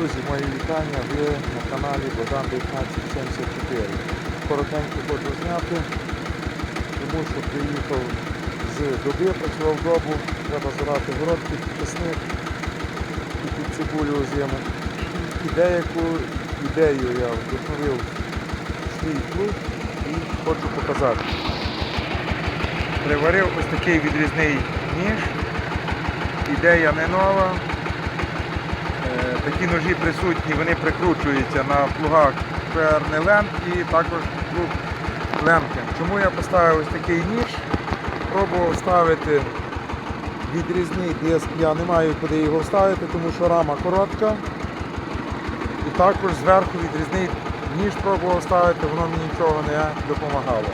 Друзі, мої вітання. Ви на каналі Богдан 1974. Коротенько хочу зняти, тому що приїхав з доби, працював добу, треба зорати город під чесник і під цибулю озиму. І деяку ідею я вдохновив свій плуг і хочу показати. Приварив ось такий відрізний ніж. Ідея не нова. Такі ножі присутні, вони прикручуються на плугах ПРН Ленд і також плуг Ленкен. Чому я поставив ось такий ніж? Пробував ставити відрізний диск, я не маю куди його вставити, тому що рама коротка. І також зверху відрізний ніж пробував ставити, воно мені нічого не допомагало.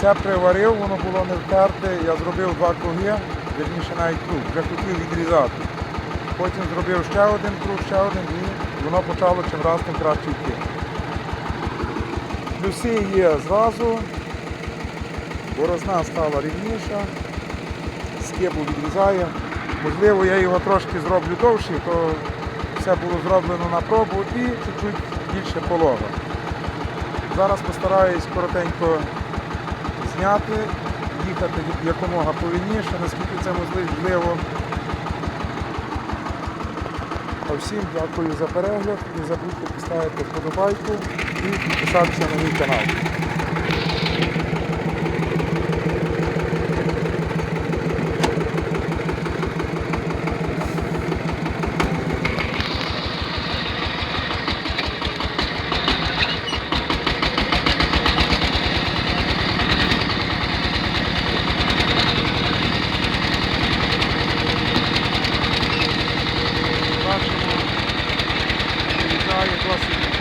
Це приварив, воно було не втерте, я зробив два круги, вірніше навіть круг, вже хотів відрізати. Потім зробив ще один круг, ще один і воно почало чим раз тим краще йти. Плюси є зразу, борозна стала рівніша, скибу відрізає. Можливо, я його трошки зроблю довший, то все було зроблено на пробу і чуть-чуть більше полога. Зараз постараюсь коротенько зняти, їхати якомога повільніше, наскільки це можливо. А всім дякую за перегляд. Не забудьте поставити вподобайку і підписатися на мій канал. 詳しい